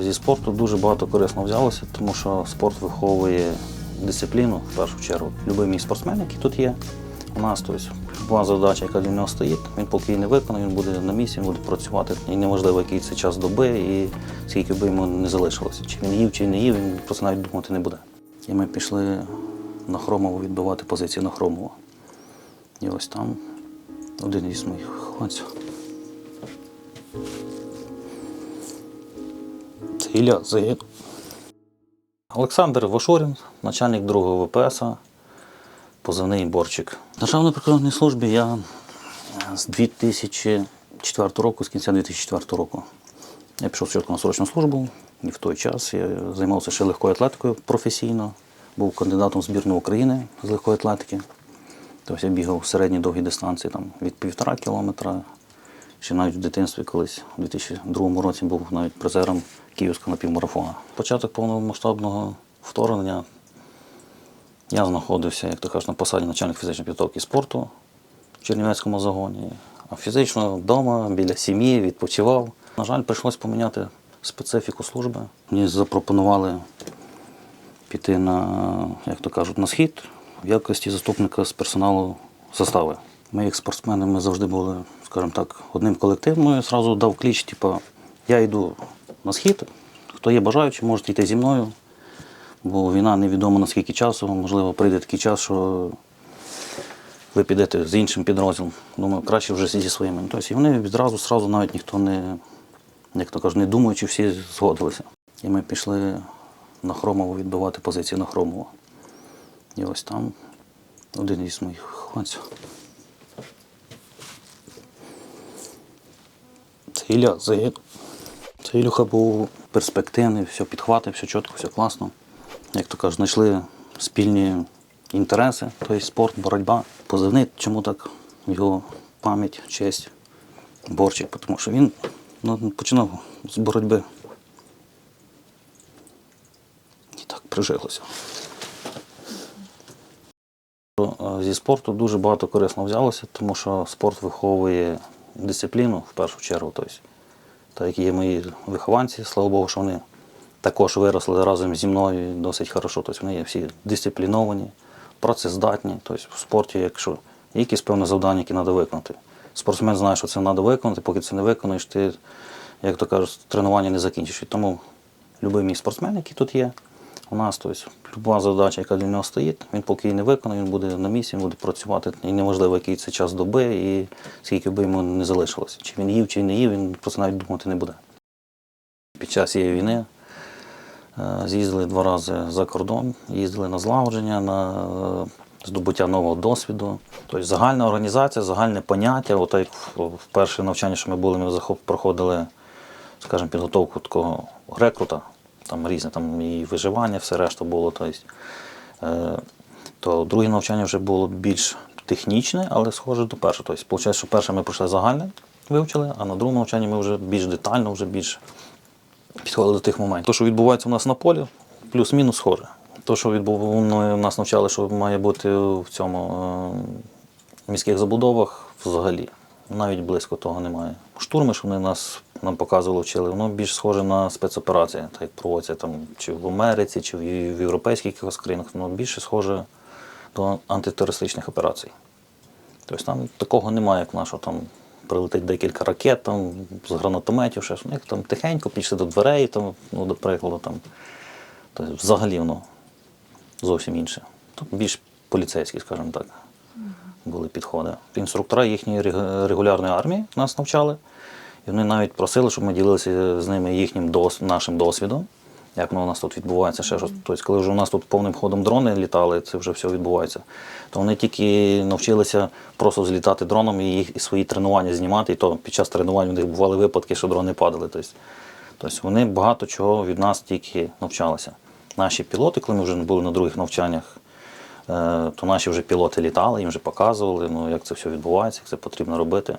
Зі спорту дуже багато корисно взялося, тому що спорт виховує дисципліну в першу чергу. Любий мій спортсмен, який тут є, у нас тобто, була задача, яка для нього стоїть, він поки її не виконає, він буде на місці, він буде працювати. І неважливо, який це час доби і скільки би йому не залишилося. Чи він їв, чи не їв, він просто навіть думати не буде. І ми пішли на Хромову відбивати позиції на Хромово. І ось там один із моїх хлопців. Ілля загинув. Олександр Вошурін, начальник другого ВПС, позивний борчик. На Державній прикордонній службі я з 2004 року, з кінця 2004 року. Я пішов спочатку на срочну службу, і в той час я займався ще легкою атлетикою професійно, був кандидатом в збірну України з легкої атлетики. Тобто я бігав середні довгі дистанції там, від півтора кілометра. Ще навіть в дитинстві колись у 2002 році був навіть призером Київського напівмарафона. Початок повномасштабного вторгнення я знаходився, як то кажуть, на посаді начальник фізичної підготовки спорту в Чернівецькому загоні, а фізично вдома, біля сім'ї, відпочивав. На жаль, прийшлось поміняти специфіку служби. Мені запропонували піти на, як то кажуть, на схід в якості заступника з персоналу застави. Ми, як спортсмени, ми завжди були, скажімо так, одним колективом. Ну, одразу дав кліч, типу, я йду на схід, хто є бажаючий, можете йти зі мною. Бо війна невідомо на скільки часу, можливо, прийде такий час, що ви підете з іншим підрозділом. Думаю, краще вже зі своїми. Ну, Тобто, і вони відразу, сразу навіть ніхто не, як то кажуть, не думаючи, всі згодилися. І ми пішли на Хромово відбивати позиції на Хромово. І ось там один із моїх хлопців. Ілля загинув. Це Ілюха був перспективний, все підхватив, все чітко, все класно. Як то кажуть, знайшли спільні інтереси, тобто спорт, боротьба. Позивний, чому так його пам'ять, честь, борчик, тому що він ну, починав з боротьби. І так прижилося. Е, Зі спорту дуже багато корисно взялося, тому що спорт виховує дисципліну в першу чергу. Тобто, так є мої вихованці, слава Богу, що вони також виросли разом зі мною досить хорошо. Тобто вони є всі дисципліновані, працездатні. Тобто в спорті, якщо є якісь певне завдання, які треба виконати. Спортсмен знає, що це треба виконати, поки це не виконуєш, ти, як то кажуть, тренування не закінчиш. Тому любий мій спортсмен, який тут є, у нас тобто, люба задача, яка для нього стоїть, він поки її не виконає, він буде на місці, він буде працювати. І неважливо, який це час доби і скільки би йому не залишилося. Чи він їв, чи не їв, він просто навіть думати не буде. Під час цієї війни е, з'їздили два рази за кордон, їздили на злагодження, на е, здобуття нового досвіду. Тобто загальна організація, загальне поняття. От як в перше навчання, що ми були, ми проходили, скажімо, підготовку такого рекрута, там різне, там і виживання, все решта було. Тобто, е, то друге навчання вже було більш технічне, але схоже до першого. Тобто, виходить, що перше ми пройшли загальне, вивчили, а на другому навчанні ми вже більш детально, вже більш підходили до тих моментів. Те, що відбувається у нас на полі, плюс-мінус схоже. То, що відбув... ми- нас навчали, що має бути в цьому е, міських забудовах, взагалі навіть близько того немає. Штурми, що вони нас нам показували, вчили, воно більш схоже на спецоперації, так як проводяться там чи в Америці, чи в європейських якихось країнах, воно більше схоже до антитерористичних операцій. Тобто там такого немає, як нашого там прилетить декілька ракет там, з гранатометів, ж. У них там тихенько підійшли до дверей, там, ну, до прикладу. Там. Тобто, взагалі воно зовсім інше. Тут більш поліцейські, скажімо так, були підходи. Інструктора їхньої регулярної армії нас навчали. І вони навіть просили, щоб ми ділилися з ними їхнім дос, нашим досвідом, як воно у нас тут відбувається. Ще щось. Тобто, коли вже у нас тут повним ходом дрони літали, це вже все відбувається. То вони тільки навчилися просто злітати дроном і, їх, і свої тренування знімати. І то під час тренувань у них бували випадки, що дрони падали. Тобто, тобто вони багато чого від нас тільки навчалися. Наші пілоти, коли ми вже були на других навчаннях, то наші вже пілоти літали, їм вже показували, ну, як це все відбувається, як це потрібно робити.